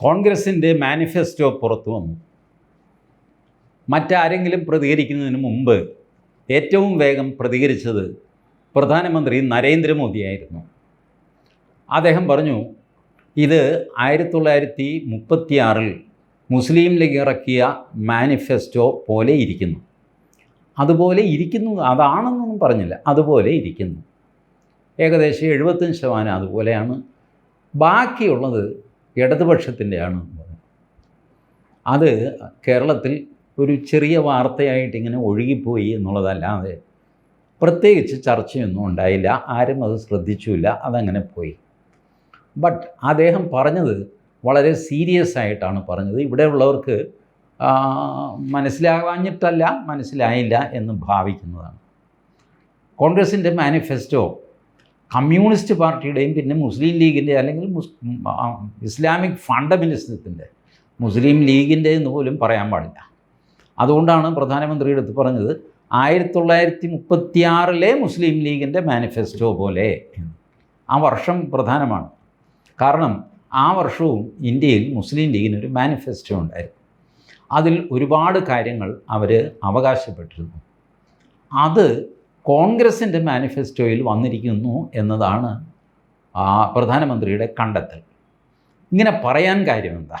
കോൺഗ്രസിന്റെ മാനിഫെസ്റ്റോ പുറത്തു വന്നു. മറ്റാരെങ്കിലും പ്രതികരിക്കുന്നതിന് മുമ്പ് ഏറ്റവും വേഗം പ്രതികരിച്ചത് പ്രധാനമന്ത്രി നരേന്ദ്രമോദിയായിരുന്നു. അദ്ദേഹം പറഞ്ഞു ഇത് ആയിരത്തി തൊള്ളായിരത്തി മുപ്പത്തിയാറിൽ മുസ്ലിം ലീഗ് ഇറക്കിയ മാനിഫെസ്റ്റോ പോലെ ഇരിക്കുന്നു. അതുപോലെ ഇരിക്കുന്നു അതാണെന്നൊന്നും പറഞ്ഞില്ല അതുപോലെ ഇരിക്കുന്നു. ഏകദേശം എഴുപത്തഞ്ച് ശതമാനം അതുപോലെയാണ്. ബാക്കിയുള്ളത് ഇടതുപക്ഷത്തിന്റെയാണ് അത് കേരളത്തിൽ ഒരു ചെറിയ വാർത്തയായിട്ട് ഇങ്ങനെ ഒഴുകിപ്പോയി എന്നുള്ളതല്ലാതെ പ്രത്യേകിച്ച് ചർച്ചയൊന്നും ഉണ്ടായില്ല. ആരും അത് ശ്രദ്ധിച്ചില്ല. അതങ്ങനെ പോയി. ബട്ട് അദ്ദേഹം പറഞ്ഞത് വളരെ സീരിയസ് ആയിട്ടാണ് പറഞ്ഞത്. ഇവിടെയുള്ളവർക്ക് മനസ്സിലാവാഞ്ഞിട്ടല്ല മനസ്സിലായില്ല എന്ന് ഭാവിക്കുന്നതാണ്. കോൺഗ്രസിന്റെ മാനിഫെസ്റ്റോ കമ്മ്യൂണിസ്റ്റ് പാർട്ടിയുടെയും പിന്നെ മുസ്ലിം ലീഗിന്റെ അല്ലെങ്കിൽ ഇസ്ലാമിക് ഫണ്ടമെന്റിസത്തിന്റെ മുസ്ലിം ലീഗിന്റെ എന്ന് പോലും പറയാൻ പാടില്ല. അതുകൊണ്ടാണ് പ്രധാനമന്ത്രി എടുത്ത് പറഞ്ഞത് ആയിരത്തി തൊള്ളായിരത്തി മുപ്പത്തിയാറിലെ മുസ്ലിം ലീഗിന്റെ മാനിഫെസ്റ്റോ പോലെ. ആ വർഷം പ്രധാനമാണ്. കാരണം ആ വർഷവും ഇന്ത്യയിൽ മുസ്ലിം ലീഗിന് ഒരു മാനിഫെസ്റ്റോ ഉണ്ടായിരുന്നു. അതിൽ ഒരുപാട് കാര്യങ്ങൾ അവർ അവകാശപ്പെട്ടിരുന്നു. അത് കോൺഗ്രസിന്റെ മാനിഫെസ്റ്റോയിൽ വന്നിരിക്കുന്നു എന്നതാണ് ആ പ്രധാനമന്ത്രിയുടെ കണ്ടെത്തൽ. ഇങ്ങനെ പറയാൻ കാര്യം എന്താ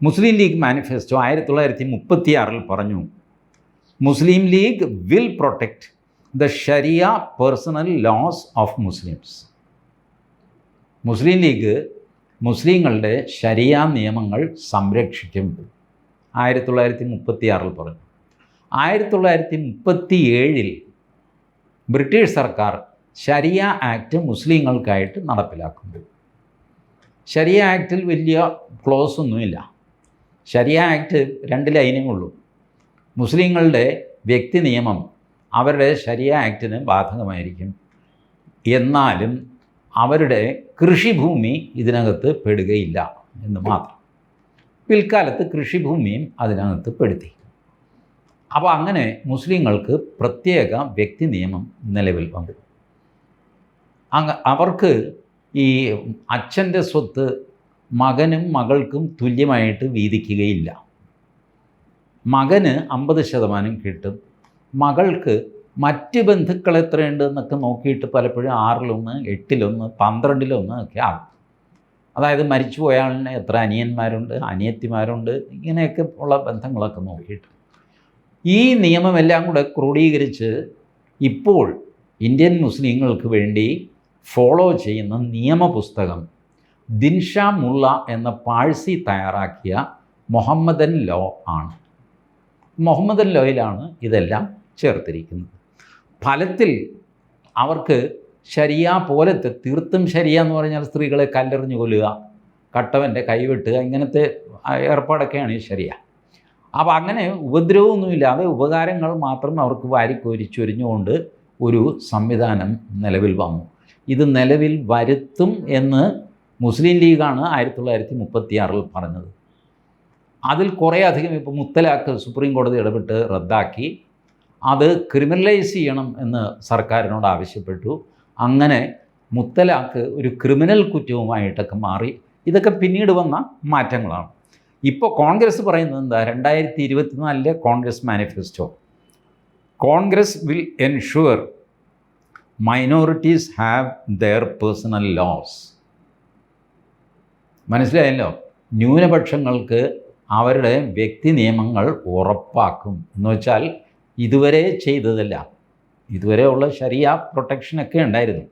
മുസ്ലിം ലീഗ് മാനിഫെസ്റ്റോ ആയിരത്തി തൊള്ളായിരത്തി മുപ്പത്തിയാറിൽ പറഞ്ഞു Muslim League will protect the sharia personal laws of Muslims. Muslim League മുസ്ലിങ്ങളുടെ ശരിയ നിയമങ്ങൾ സംരക്ഷിക്കും. ആയിരത്തി തൊള്ളായിരത്തി മുപ്പത്തിയാറിൽ പറഞ്ഞു. ആയിരത്തി തൊള്ളായിരത്തി മുപ്പത്തി ഏഴിൽ ബ്രിട്ടീഷ് സർക്കാർ ശരിയ ആക്ട് മുസ്ലിങ്ങൾക്കായിട്ട് നടപ്പിലാക്കുന്നു. ശരിയ ആക്റ്റിൽ വലിയ ക്ലോസ് ഒന്നുമില്ല. ശരിയ ആക്ട് രണ്ട് ലൈനേ ഉള്ളൂ. മുസ്ലിങ്ങളുടെ വ്യക്തി നിയമം അവരുടെ ശരിയ ആക്ടിന് ബാധകമായിരിക്കും. എന്നാലും അവരുടെ കൃഷിഭൂമി ഇതിനകത്ത് പെടുകയില്ല എന്ന് മാത്രം. പിൽക്കാലത്ത് കൃഷിഭൂമിയും അതിനകത്ത് പെടുത്തി. അപ്പോൾ അങ്ങനെ മുസ്ലിങ്ങൾക്ക് പ്രത്യേക വ്യക്തി നിയമം നിലവിൽ വന്നു. അങ്ങ് അവർക്ക് ഈ അച്ഛന്റെ സ്വത്ത് മകനും മകൾക്കും തുല്യമായിട്ട് വീതിക്കുകയില്ല. മകന് അമ്പത് ശതമാനം കിട്ടും. മകൾക്ക് മറ്റ് ബന്ധുക്കൾ എത്രയുണ്ട് എന്നൊക്കെ നോക്കിയിട്ട് പലപ്പോഴും ആറിലൊന്ന് എട്ടിലൊന്ന് പന്ത്രണ്ടിലൊന്ന് ഒക്കെ ആകും. അതായത് മരിച്ചുപോയ ആളിന് എത്ര അനിയന്മാരുണ്ട് അനിയത്തിമാരുണ്ട് ഇങ്ങനെയൊക്കെ ഉള്ള ബന്ധങ്ങളൊക്കെ നോക്കിയിട്ട്. ഈ നിയമമെല്ലാം കൂടെ ക്രോഡീകരിച്ച് ഇപ്പോൾ ഇന്ത്യൻ മുസ്ലിങ്ങൾക്ക് വേണ്ടി ഫോളോ ചെയ്യുന്ന നിയമപുസ്തകം ദിൻഷാ മുള്ള എന്ന പാഴ്സി തയ്യാറാക്കിയ മുഹമ്മദൻ ലോ ആണ്. മുഹമ്മദൻ ലോയിലാണ് ഇതെല്ലാം ചേർത്തിരിക്കുന്നത്. ഫലത്തിൽ അവർക്ക് ശരിയ പോലത്തെ തീർത്തും ശരിയ എന്ന് പറഞ്ഞാൽ സ്ത്രീകളെ കല്ലെറിഞ്ഞു കൊല്ലുക കട്ടവന്റെ കൈവെട്ടുക ഇങ്ങനത്തെ ഏർപ്പാടൊക്കെയാണ് ഈ ശരിയ. അപ്പോൾ അങ്ങനെ ഉപദ്രവമൊന്നുമില്ലാതെ ഉപകാരങ്ങൾ മാത്രം അവർക്ക് വാരിക്കോരിച്ചൊരിഞ്ഞുകൊണ്ട് ഒരു സംവിധാനം നിലവിൽ വന്നു. ഇത് നിലവിൽ വരുത്തും എന്ന് മുസ്ലിം ലീഗാണ് ആയിരത്തി തൊള്ളായിരത്തി മുപ്പത്തിയാറിൽ പറഞ്ഞത്. അതിൽ കുറേ അധികം ഇപ്പോൾ മുത്തലാഖ് സുപ്രീം കോടതി ഇടപെട്ട് റദ്ദാക്കി. അത് ക്രിമിനലൈസ് ചെയ്യണം എന്ന് സർക്കാരിനോട് ആവശ്യപ്പെട്ടു. അങ്ങനെ മുത്തലാഖ് ഒരു ക്രിമിനൽ കുറ്റവുമായിട്ടൊക്കെ മാറി. ഇതൊക്കെ പിന്നീട് വന്ന മാറ്റങ്ങളാണ്. ഇപ്പോൾ കോൺഗ്രസ് പറയുന്നത് എന്താ? രണ്ടായിരത്തി ഇരുപത്തിനാലിലെ Congress manifesto? Congress will ensure minorities have their personal laws മനസ്സിലായല്ലോ? ന്യൂനപക്ഷങ്ങൾക്ക് അവരുടെ വ്യക്തി നിയമങ്ങൾ ഉറപ്പാക്കും. എന്ന് വെച്ചാൽ ഇതുവരെ ചെയ്തതല്ല. ഇതുവരെ ഉള്ള ശരിയ പ്രൊട്ടക്ഷനൊക്കെ ഉണ്ടായിരുന്നു.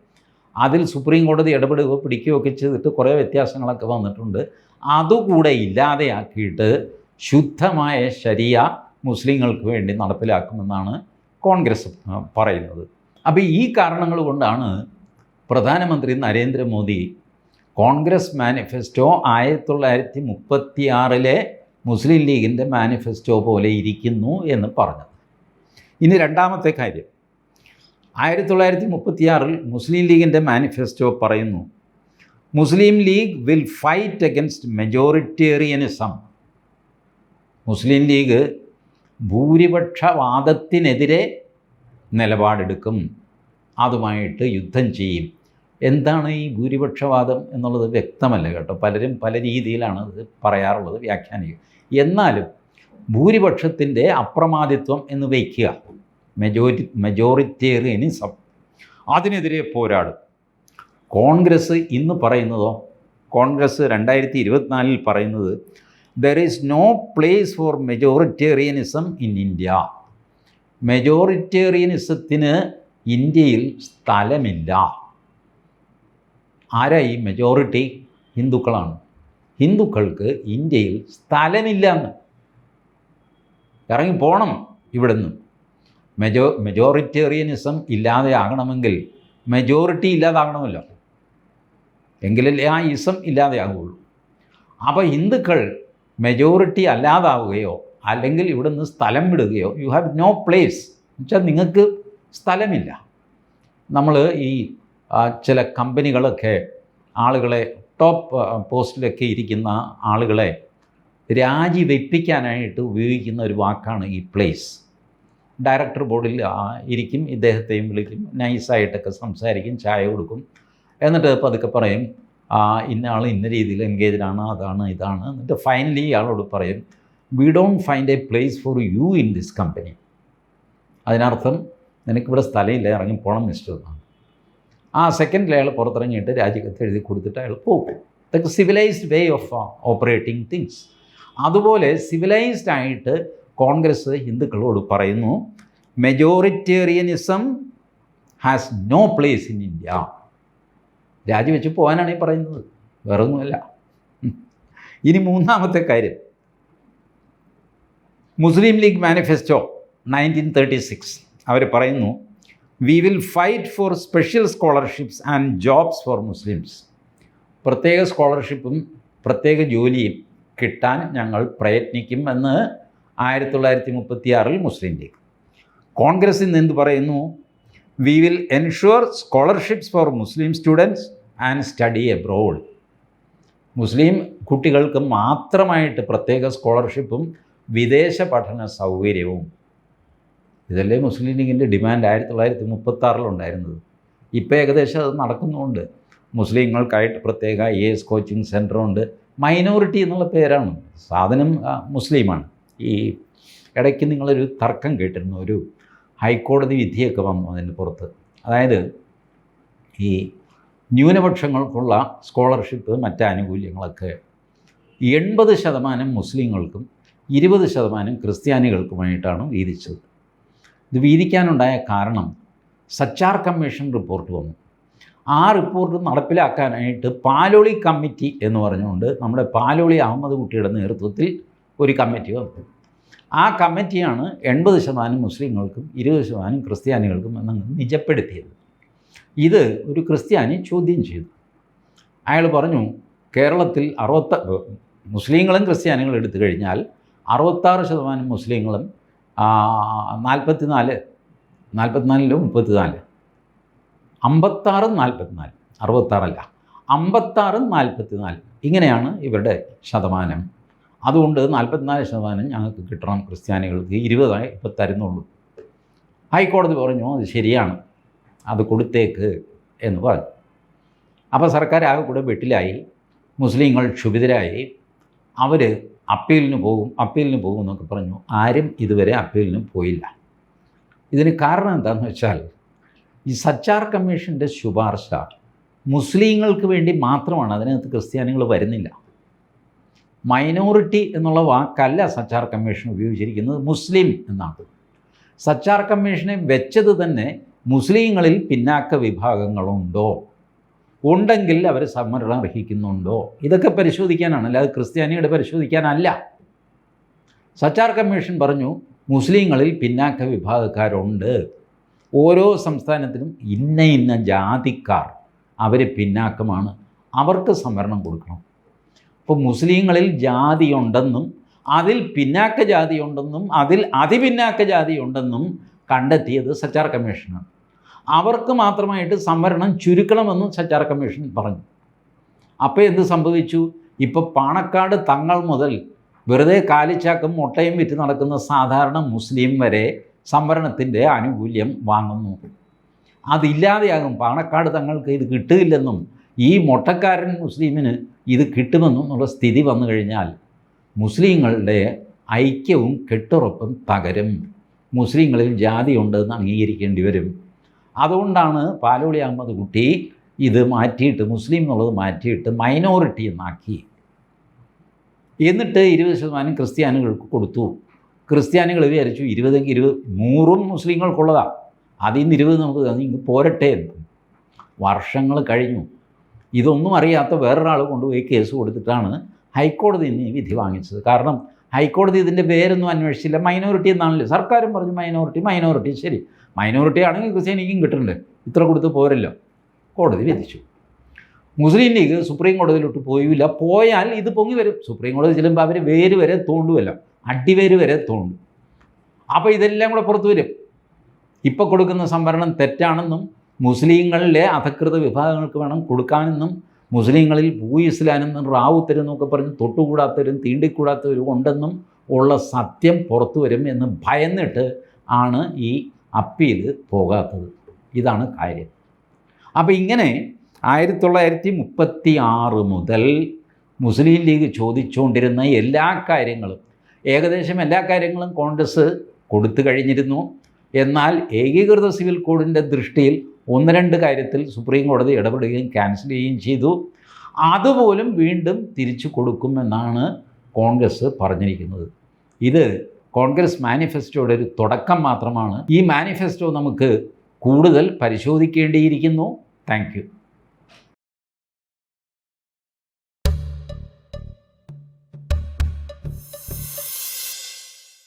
അതിൽ സുപ്രീം കോടതി ഇടപെടുകയോ പിടിക്കുകയോ ഒക്കെ ചെയ്തിട്ട് കുറേ വ്യത്യാസങ്ങളൊക്കെ വന്നിട്ടുണ്ട്. അതുകൂടെ ഇല്ലാതെയാക്കിയിട്ട് ശുദ്ധമായ ശരിയ മുസ്ലിങ്ങൾക്ക് വേണ്ടി നടപ്പിലാക്കുമെന്നാണ് കോൺഗ്രസ് പറയുന്നത്. അപ്പോൾ ഈ കാരണങ്ങൾ കൊണ്ടാണ് പ്രധാനമന്ത്രി നരേന്ദ്രമോദി കോൺഗ്രസ് മാനിഫെസ്റ്റോ ആയിരത്തി തൊള്ളായിരത്തി മുപ്പത്തി ആറിലെ മുസ്ലിം ലീഗിന്റെ മാനിഫെസ്റ്റോ പോലെ ഇരിക്കുന്നു എന്ന് പറഞ്ഞത്. ഇനി രണ്ടാമത്തെ കാര്യം. ആയിരത്തി തൊള്ളായിരത്തി മുപ്പത്തിയാറിൽ മുസ്ലിം ലീഗിന്റെ മാനിഫെസ്റ്റോ പറയുന്നു. Muslim League will fight against majoritarianism. Muslim League ഭൂരിപക്ഷവാദത്തിനെതിരെ നിലപാടെടുക്കും. അതുമായിട്ട് യുദ്ധം ചെയ്യും. എന്താണ് ഈ ഭൂരിപക്ഷവാദം എന്നുള്ളത് വ്യക്തമല്ല കേട്ടോ. പലരും പല രീതിയിലാണ് ഇത് പറയാറുള്ളത് വ്യാഖ്യാനിക്കുക. എന്നാലും ഭൂരിപക്ഷത്തിന്റെ അപ്രമാദിത്വം എന്ന് വയ്ക്കുക. മെജോരി മെജോറിറ്റേറിയനിസം. അതിനെതിരെ പോരാടും. കോൺഗ്രസ് ഇന്ന് പറയുന്നതോ കോൺഗ്രസ് രണ്ടായിരത്തി ഇരുപത്തിനാലിൽ പറയുന്നത് there is no place for majoritarianism in India മെജോറിറ്റേറിയനിസത്തിന് ഇന്ത്യയിൽ സ്ഥലമില്ല. ആരായി? മെജോറിറ്റി ഹിന്ദുക്കളാണ്. ഹിന്ദുക്കൾക്ക് ഇന്ത്യയിൽ സ്ഥലമില്ല എന്ന്. ഇറങ്ങി പോകണം നിന്ന് മെജോ മെജോറിറ്റേറിയനിസം ഇല്ലാതെ ആകണമെങ്കിൽ മെജോറിറ്റി ഇല്ലാതാകണമല്ലോ. എങ്കിലല്ലേ ആ ഇസം ഇല്ലാതെയാകുള്ളൂ അപ്പോൾ ഹിന്ദുക്കൾ മെജോറിറ്റി അല്ലാതാവുകയോ അല്ലെങ്കിൽ ഇവിടെ നിന്ന് സ്ഥലം വിടുകയോ യു ഹാവ് നോ പ്ലേസ് എന്നുവെച്ചാൽ നിങ്ങൾക്ക് സ്ഥലമില്ല. നമ്മൾ ഈ ചില കമ്പനികളൊക്കെ ആളുകളെ ടോപ്പ് പോസ്റ്റിലൊക്കെ ഇരിക്കുന്ന ആളുകളെ രാജിവെപ്പിക്കാനായിട്ട് ഉപയോഗിക്കുന്ന ഒരു വാക്കാണ് ഈ പ്ലേസ് ഡയറക്ടർ ബോർഡിൽ ഇരിക്കും ഇദ്ദേഹത്തെയും വിളിക്കും നൈസായിട്ടൊക്കെ സംസാരിക്കും ചായ കൊടുക്കും. എന്നിട്ട് പതുക്കെ പറയും ഇന്ന ആൾ ഇന്ന രീതിയിൽ എൻഗേജ്ഡാണ് അതാണ് ഇതാണ്. എന്നിട്ട് ഫൈനലി ഇയാളോട് പറയും we don't find a place for you in this company അതിനർത്ഥം നിനക്കിവിടെ സ്ഥലമില്ല ഇറങ്ങി പോകണം മിസ്റ്റർ ആ സെക്കൻഡിൽ അയാൾ പുറത്തിറങ്ങിയിട്ട് രാജിക്കത്ത് എഴുതി കൊടുത്തിട്ട് അയാൾ പോകും ഇതൊക്കെ civilised way of operating things അതുപോലെ സിവിലൈസ്ഡ് ആയിട്ട് കോൺഗ്രസ് ഹിന്ദുക്കളോട് പറയുന്നു majoritarianism has no place in India രാജിവെച്ച് പോകാനാണ് ഈ പറയുന്നത്. വേറൊന്നുമല്ല. ഒന്നുമല്ല ഇനി മൂന്നാമത്തെ കാര്യം. Muslim League manifesto nineteen thirty six. അവർ പറയുന്നു we will fight for special scholarships and jobs for Muslims പ്രത്യേക സ്കോളർഷിപ്പും പ്രത്യേക ജോലിയും കിട്ടാൻ ഞങ്ങൾ പ്രയത്നിക്കും എന്ന് ആയിരത്തി തൊള്ളായിരത്തി മുപ്പത്തി ആറിൽ മുസ്ലിം ലീഗ്. കോൺഗ്രസ് ഇന്ന് എന്ത് പറയുന്നു we will ensure scholarships for Muslim students and study abroad മുസ്ലിം കുട്ടികൾക്ക് മാത്രമായിട്ട് പ്രത്യേക സ്കോളർഷിപ്പും വിദേശ പഠന സൗകര്യവും. ഇതല്ലേ മുസ്ലിം ലീഗിന്റെ ഡിമാൻഡ് ആയിരത്തി തൊള്ളായിരത്തി മുപ്പത്തി ആറിലുണ്ടായിരുന്നത് ഇപ്പോൾ ഏകദേശം അത് നടക്കുന്നുണ്ട്. മുസ്ലിങ്ങൾക്കായിട്ട് പ്രത്യേക ഐ എസ് കോച്ചിങ് സെന്ററുണ്ട് മൈനോറിറ്റി എന്നുള്ള പേരാണ്. സാധനം മുസ്ലിമാണ് ഈ ഇടയ്ക്ക് നിങ്ങളൊരു തർക്കം കേട്ടിരുന്നു. ഒരു ഹൈക്കോടതി വിധിയൊക്കെ വന്നു അതിന് പുറത്ത്. അതായത് ഈ ന്യൂനപക്ഷങ്ങൾക്കുള്ള സ്കോളർഷിപ്പ് മറ്റ് ആനുകൂല്യങ്ങളൊക്കെ എൺപത് ശതമാനം മുസ്ലിങ്ങൾക്കും ഇരുപത് ശതമാനം ക്രിസ്ത്യാനികൾക്കുമായിട്ടാണ് വീതിച്ചത്. ഇത് വീതിക്കാനുണ്ടായ കാരണം സച്ചാർ കമ്മീഷൻ റിപ്പോർട്ട് വന്നു. ആ റിപ്പോർട്ട് നടപ്പിലാക്കാനായിട്ട് പാലോളി കമ്മിറ്റി എന്ന് പറഞ്ഞുകൊണ്ട് നമ്മുടെ പാലോളി അഹമ്മദ് കുട്ടിയുടെ നേതൃത്വത്തിൽ ഒരു കമ്മിറ്റി വന്നു. ആ കമ്മിറ്റിയാണ് എൺപത് ശതമാനം മുസ്ലിങ്ങൾക്കും ഇരുപത് ശതമാനം ക്രിസ്ത്യാനികൾക്കും എന്നങ്ങ് നിജപ്പെടുത്തിയത്. ഇത് ഒരു ക്രിസ്ത്യാനി ചോദ്യം ചെയ്തു. അയാൾ പറഞ്ഞു കേരളത്തിൽ അറുപത്ത മുസ്ലിങ്ങളും ക്രിസ്ത്യാനികളും എടുത്തു കഴിഞ്ഞാൽ അറുപത്താറ് ശതമാനം മുസ്ലിങ്ങളും നാൽപ്പത്തിനാല് നാൽപ്പത്തിനാലിലോ മുപ്പത്തിനാല്. അമ്പത്താറും നാൽപ്പത്തിനാല്. അറുപത്താറല്ല. അമ്പത്താറും നാൽപ്പത്തിനാല്. ഇങ്ങനെയാണ് ഇവരുടെ ശതമാനം. അതുകൊണ്ട് നാൽപ്പത്തിനാല് ശതമാനം ഞങ്ങൾക്ക് കിട്ടണം ക്രിസ്ത്യാനികൾക്ക്. ഇരുപതായി ഇപ്പോൾ തരുന്നുള്ളൂ. ഹൈക്കോടതി പറഞ്ഞു അത് ശരിയാണ്. അത് കൊടുത്തേക്ക് എന്ന് പറഞ്ഞു. അപ്പോൾ സർക്കാർ ആകെ കൂടെ വെട്ടിലായി. മുസ്ലിങ്ങൾ ക്ഷുഭിതരായി. അവർ അപ്പീലിന് പോകും അപ്പീലിന് പോകും എന്നൊക്കെ പറഞ്ഞു. ആരും ഇതുവരെ അപ്പീലിന് പോയില്ല. ഇതിന് കാരണം എന്താണെന്ന് വെച്ചാൽ ഈ സച്ചാർ കമ്മീഷന്റെ ശുപാർശ മുസ്ലിങ്ങൾക്ക് വേണ്ടി മാത്രമാണ്. അതിനകത്ത് ക്രിസ്ത്യാനികൾ വരുന്നില്ല. മൈനോറിറ്റി എന്നുള്ള വാക്കല്ല സച്ചാർ കമ്മീഷൻ ഉപയോഗിച്ചിരിക്കുന്നത് മുസ്ലിം എന്നാണ്. സച്ചാർ കമ്മീഷനെ വെച്ചത് തന്നെ മുസ്ലിങ്ങളിൽ പിന്നാക്ക വിഭാഗങ്ങളുണ്ടോ? ഉണ്ടെങ്കിൽ അവർ സംവരണം അർഹിക്കുന്നുണ്ടോ? ഇതൊക്കെ പരിശോധിക്കാനാണ് അല്ലാതെ ക്രിസ്ത്യാനിയുടെ പരിശോധിക്കാനല്ല. സച്ചാർ കമ്മീഷൻ പറഞ്ഞു മുസ്ലിങ്ങളിൽ പിന്നാക്ക വിഭാഗക്കാരുണ്ട്. ഓരോ സംസ്ഥാനത്തിനും ഇന്ന ഇന്ന ജാതിക്കാർ അവർ പിന്നാക്കമാണ്. അവർക്ക് സംവരണം കൊടുക്കണം. അപ്പോൾ മുസ്ലിങ്ങളിൽ ജാതിയുണ്ടെന്നും അതിൽ പിന്നാക്ക ജാതിയുണ്ടെന്നും അതിൽ അതിപിന്നാക്ക ജാതിയുണ്ടെന്നും കണ്ടെത്തിയത് സച്ചാർ കമ്മീഷനാണ്. അവർക്ക് മാത്രമായിട്ട് സംവരണം ചുരുക്കണമെന്നും സച്ചാർ കമ്മീഷൻ പറഞ്ഞു. അപ്പോൾ എന്ത് സംഭവിച്ചു? ഇപ്പോൾ പാണക്കാട് തങ്ങൾ മുതൽ വെറുതെ കാലിച്ചാക്കും മുട്ടയും വിറ്റ് നടക്കുന്ന സാധാരണ മുസ്ലിം വരെ സംവരണത്തിന്റെ ആനുകൂല്യം വാങ്ങുന്നു. അതില്ലാതെയാകും പാണക്കാട് തങ്ങൾക്ക് ഇത് കിട്ടുകയില്ലെന്നും ഈ മൊട്ടക്കാരൻ മുസ്ലിമിന് ഇത് കിട്ടുമെന്നുള്ള സ്ഥിതി വന്നു കഴിഞ്ഞാൽ മുസ്ലിങ്ങളുടെ ഐക്യവും കെട്ടുറപ്പും തകരും മുസ്ലിങ്ങളിൽ ജാതി ഉണ്ടെന്ന് അംഗീകരിക്കേണ്ടി വരും. അതുകൊണ്ടാണ് പാലോളി അഹമ്മദ് കുട്ടി ഇത് മാറ്റിയിട്ട് മുസ്ലിം എന്നുള്ളത് മാറ്റിയിട്ട് മൈനോറിറ്റി എന്നാക്കി. എന്നിട്ട് ഇരുപത് ശതമാനം ക്രിസ്ത്യാനികൾക്ക് കൊടുത്തു. ക്രിസ്ത്യാനികൾ വിചാരിച്ചു ഇരുപതെങ്കിൽ ഇരുപത് നൂറും മുസ്ലിങ്ങൾക്കുള്ളതാണ് അതിൽ നിന്ന് ഇരുപത് നമുക്ക് പോരട്ടെ എന്ന്. വർഷങ്ങൾ കഴിഞ്ഞു. ഇതൊന്നും അറിയാത്ത വേറൊരാൾ കൊണ്ടുപോയി കേസ് കൊടുത്തിട്ടാണ് ഹൈക്കോടതി നിന്ന് വിധി വാങ്ങിച്ചത്. കാരണം ഹൈക്കോടതി ഇതിന്റെ പേരൊന്നും അന്വേഷിച്ചില്ല. മൈനോറിറ്റി എന്നാണല്ലോ. സർക്കാരും പറഞ്ഞു മൈനോറിറ്റി മൈനോറിറ്റി ശരി. മൈനോറിറ്റി ആണെങ്കിൽ ക്രിസ്ത്യാനിക്കും കിട്ടുന്നുണ്ട്. ഇത്ര കൊടുത്ത് പോരല്ലോ. കോടതി വിധിച്ചു. മുസ്ലിം ലീഗ് സുപ്രീം കോടതിയിലോട്ട് പോയില്ല. പോയാൽ ഇത് പൊങ്ങി വരും. സുപ്രീം കോടതി ചെല്ലുമ്പോൾ അവർ വേര് വരെ തോണ്ടുമല്ലോ അടിവേര് വരെ തോണ്ടും. അപ്പോൾ ഇതെല്ലാം കൂടെ പുറത്തു വരും. ഇപ്പോൾ കൊടുക്കുന്ന സംവരണം തെറ്റാണെന്നും മുസ്ലിങ്ങളിലെ അധകൃത വിഭാഗങ്ങൾക്ക് വേണം കൊടുക്കാനെന്നും മുസ്ലിങ്ങളിൽ ഭൂ ഇസ്ലാനെന്നും റാവുത്തരും എന്നൊക്കെ പറഞ്ഞ് തൊട്ടുകൂടാത്തവരും തീണ്ടിക്കൂടാത്തവരും ഉണ്ടെന്നും ഉള്ള സത്യം പുറത്തു വരും എന്ന് ഭയന്നിട്ട് ആണ് ഈ അപ്പീൽ പോകാത്തത്. ഇതാണ് കാര്യം. അപ്പോൾ ഇങ്ങനെ ആയിരത്തി തൊള്ളായിരത്തി മുപ്പത്തി ആറ് മുതൽ മുസ്ലിം ലീഗ് ചോദിച്ചുകൊണ്ടിരുന്ന എല്ലാ കാര്യങ്ങളും ഏകദേശം എല്ലാ കാര്യങ്ങളും കോൺഗ്രസ് കൊടുത്തു കഴിഞ്ഞിരുന്നു. എന്നാൽ ഏകീകൃത സിവിൽ കോഡിന്റെ ദൃഷ്ടിയിൽ ഒന്ന് രണ്ട് കാര്യത്തിൽ സുപ്രീം കോടതി ഇടപെടുകയും ക്യാൻസൽ ചെയ്യുകയും ചെയ്തു. അതുപോലും വീണ്ടും തിരിച്ചു കൊടുക്കുമെന്നാണ് കോൺഗ്രസ് പറഞ്ഞിരിക്കുന്നത്. ഇത് കോൺഗ്രസ് മാനിഫെസ്റ്റോയുടെ ഒരു തുടക്കം മാത്രമാണ്. ഈ മാനിഫെസ്റ്റോ നമുക്ക് കൂടുതൽ പരിശോധിക്കേണ്ടിയിരിക്കുന്നു. താങ്ക്